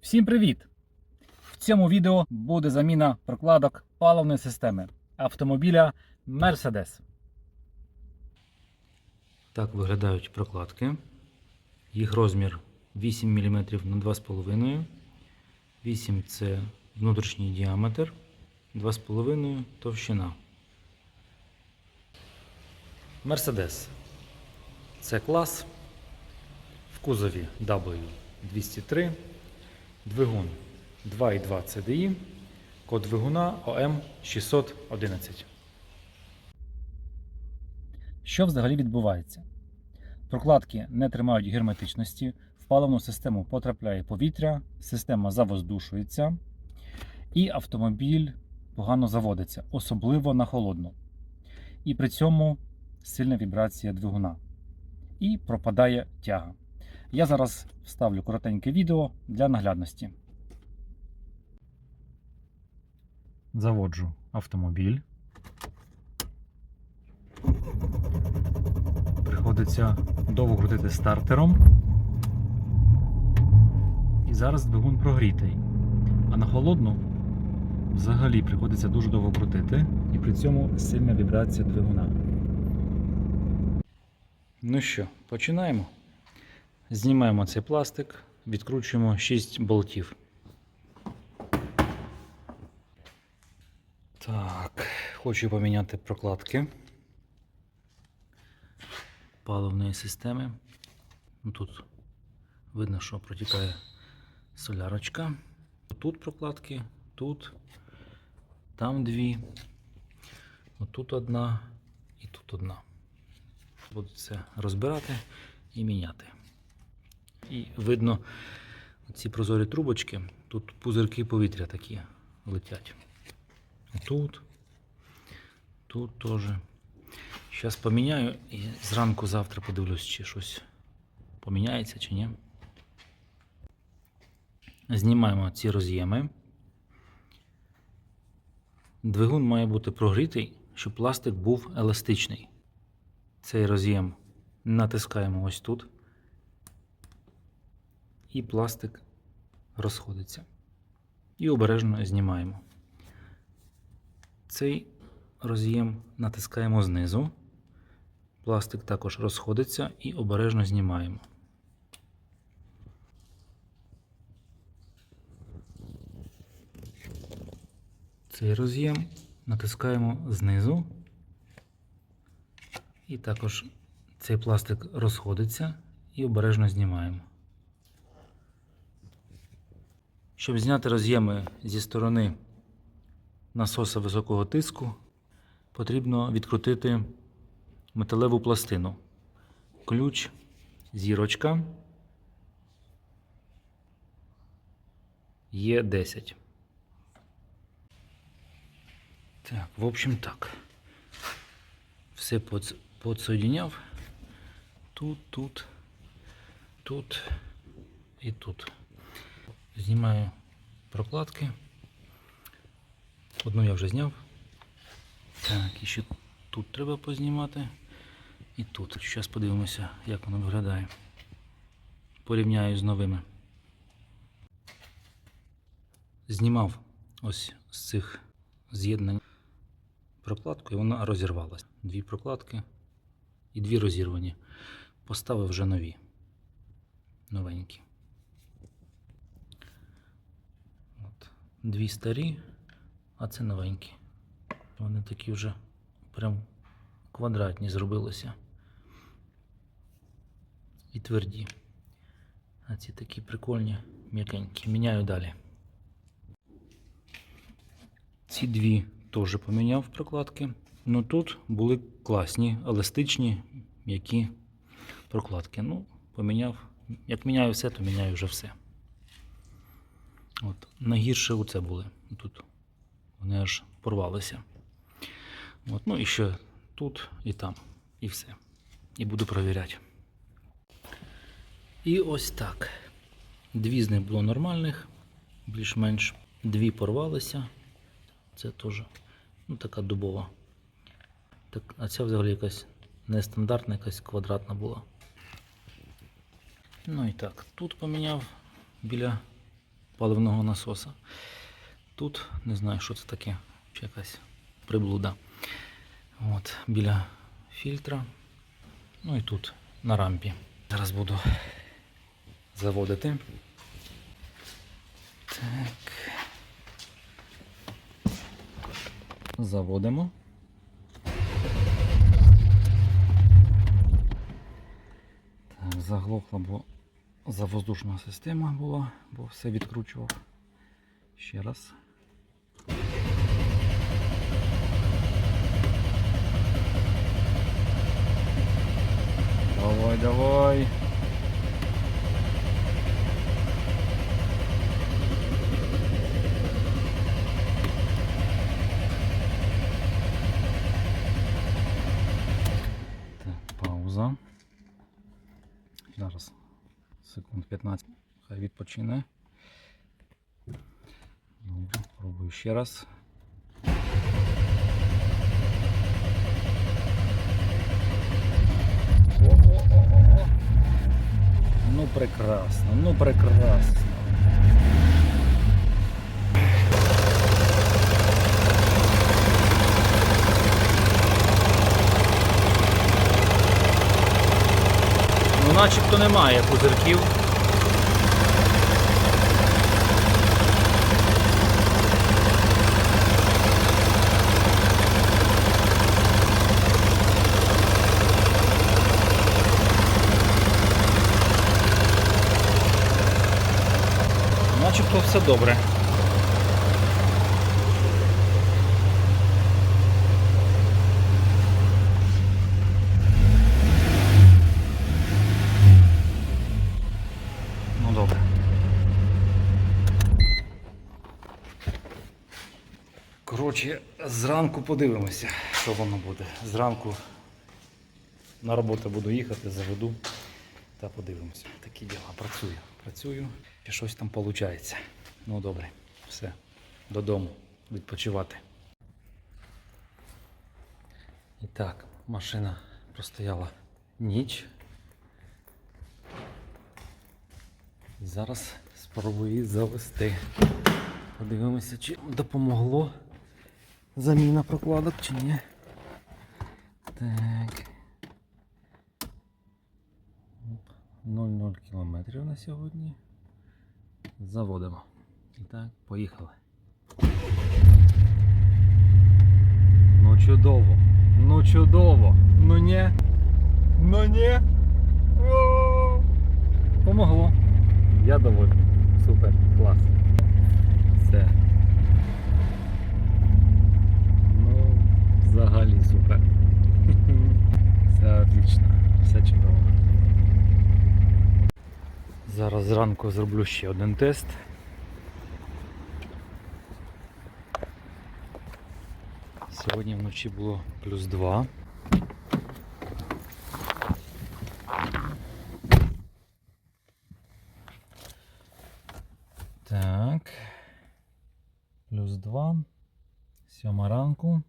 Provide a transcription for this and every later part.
Всім привіт! В цьому відео буде заміна прокладок паливної системи автомобіля Mercedes. Так виглядають прокладки. Їх розмір 8 мм на 2,5. 8 це внутрішній діаметр, 2,5 товщина. Mercedes. Це клас в кузові W203, двигун 2,2 CDI, код двигуна OM611. Що взагалі відбувається? Прокладки не тримають герметичності, в паливну систему потрапляє повітря, система завоздушується, і автомобіль погано заводиться, особливо на холодну. І при цьому сильна вібрація двигуна. І пропадає тяга. Я зараз вставлю коротеньке відео для наглядності. Заводжу автомобіль. Приходиться довго крутити стартером. І зараз двигун прогрітий. А на холодну взагалі приходиться дуже довго крутити, і при цьому сильна вібрація двигуна. Ну що, починаємо. Знімаємо цей пластик, відкручуємо 6 болтів. Так, хочу поміняти прокладки паливної системи. Ну, Тут видно, що протікає солярочка. Тут прокладки, тут, там дві, отут одна і тут одна. Буду це розбирати і міняти. І видно ці прозорі трубочки, тут пузирки повітря такі летять. Тут, тут теж. Зараз поміняю і зранку завтра подивлюсь, чи щось поміняється, чи ні. Знімаємо ці роз'єми. Двигун має бути прогрітий, щоб пластик був еластичний. Цей роз'єм натискаємо ось тут, і пластик розходиться. І обережно знімаємо. Цей роз'єм натискаємо знизу. Пластик також розходиться і обережно знімаємо. Цей роз'єм натискаємо знизу. І також цей пластик розходиться і обережно знімаємо. Щоб зняти роз'єми зі сторони насоса високого тиску, потрібно відкрутити металеву пластину. Ключ, зірочка є 10. Так, в общем так. Все подс- подсоединяв. Тут, тут, тут і тут. Знімаю прокладки. Одну я вже зняв. Так, і ще тут треба познімати. І тут. Зараз подивимося, як воно виглядає. Порівняю з новими. Знімав ось з цих з'єднань прокладку і вона розірвалась. Дві прокладки і дві розірвані. Поставив вже нові. Новенькі. От. Дві старі, а це новенькі. Вони такі вже прям квадратні зробилися. І тверді. А ці такі прикольні, м'якенькі. Міняю далі. Ці дві теж поміняв прокладки. Ну тут були класні, еластичні, м'які прокладки. Ну, поміняв. Як міняю все, то міняю вже все. От. Найгірше оце були. Тут вони аж порвалися. От. Ну і ще тут і там. І все. І буду перевіряти. І ось так. Дві з них було нормальних, більш-менш. Дві порвалися. Це теж ну, така дубова. Так, а ця взагалі якась нестандартна, якась квадратна була. Ну і так, тут поміняв біля паливного насоса. Тут не знаю, що це таке, чи якась приблуда. От, біля фільтра. Ну і тут на рампі. Зараз буду заводити. Так. Заводимо. Так, заглохла, бо завоздушна система була, бо все відкручував. Ще раз. Давай, давай. Пауза. Зараз секунд 15. Хай відпочине. Добре, пробую ще раз. О-о-о-о. Ну прекрасно, ну прекрасно. Начебто немає пузирків. Начебто все добре. Ну добре. Коротше, зранку подивимося, що воно буде. Зранку на роботу буду їхати, заведу та подивимося. Такі діла. Працюю. Працюю. І щось там виходить. Ну добре, все. Додому. Відпочивати. І так, машина простояла ніч. Зараз спробую її завести. Подивимося, чи допомогло заміна прокладок чи ні. Так. 0,0 кілометрів на сьогодні. Заводимо. І так, поїхали. Ну чудово. Ну чудово. Ну не. Ну. О! Помогло. Я довольний. Супер, клас. Все. Ну, взагалі супер. Все отлично. Все чудово. Зараз зранку зроблю ще один тест. Сьогодні вночі було плюс 2. Так. Плюс 2. Сьома ранку.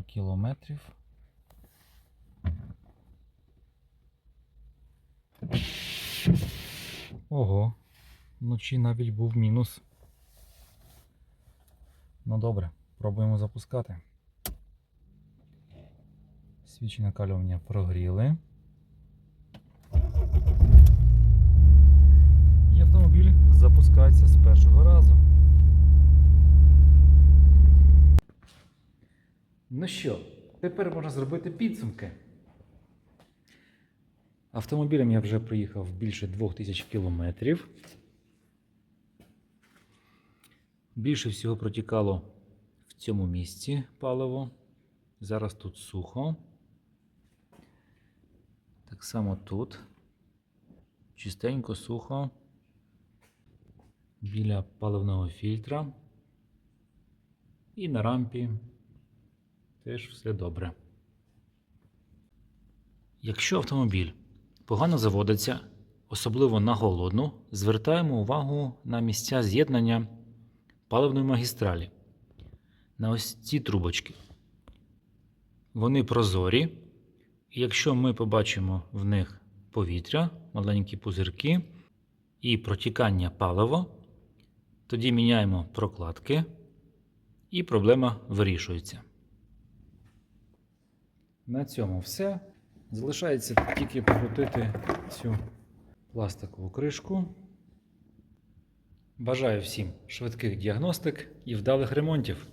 Ноль кілометрів. Ого, вночі навіть був мінус. Ну добре, пробуємо запускати. Свічі накалювання прогріли. І автомобіль запускається з першого разу. Ну що, тепер можна зробити підсумки. Автомобілем я вже проїхав більше 2000 кілометрів. Більше всього протікало в цьому місці паливо. Зараз тут сухо. Так само тут. Чистенько, сухо. Біля паливного фільтра. І на рампі теж все добре. Якщо автомобіль погано заводиться, особливо на голодну, звертаємо увагу на місця з'єднання паливної магістралі. На ось ці трубочки. Вони прозорі, і Якщо ми побачимо в них повітря, маленькі пузирки і протікання палива, тоді міняємо прокладки і проблема вирішується. На цьому все. Залишається тільки покрутити цю пластикову кришку. Бажаю всім швидких діагностик і вдалих ремонтів.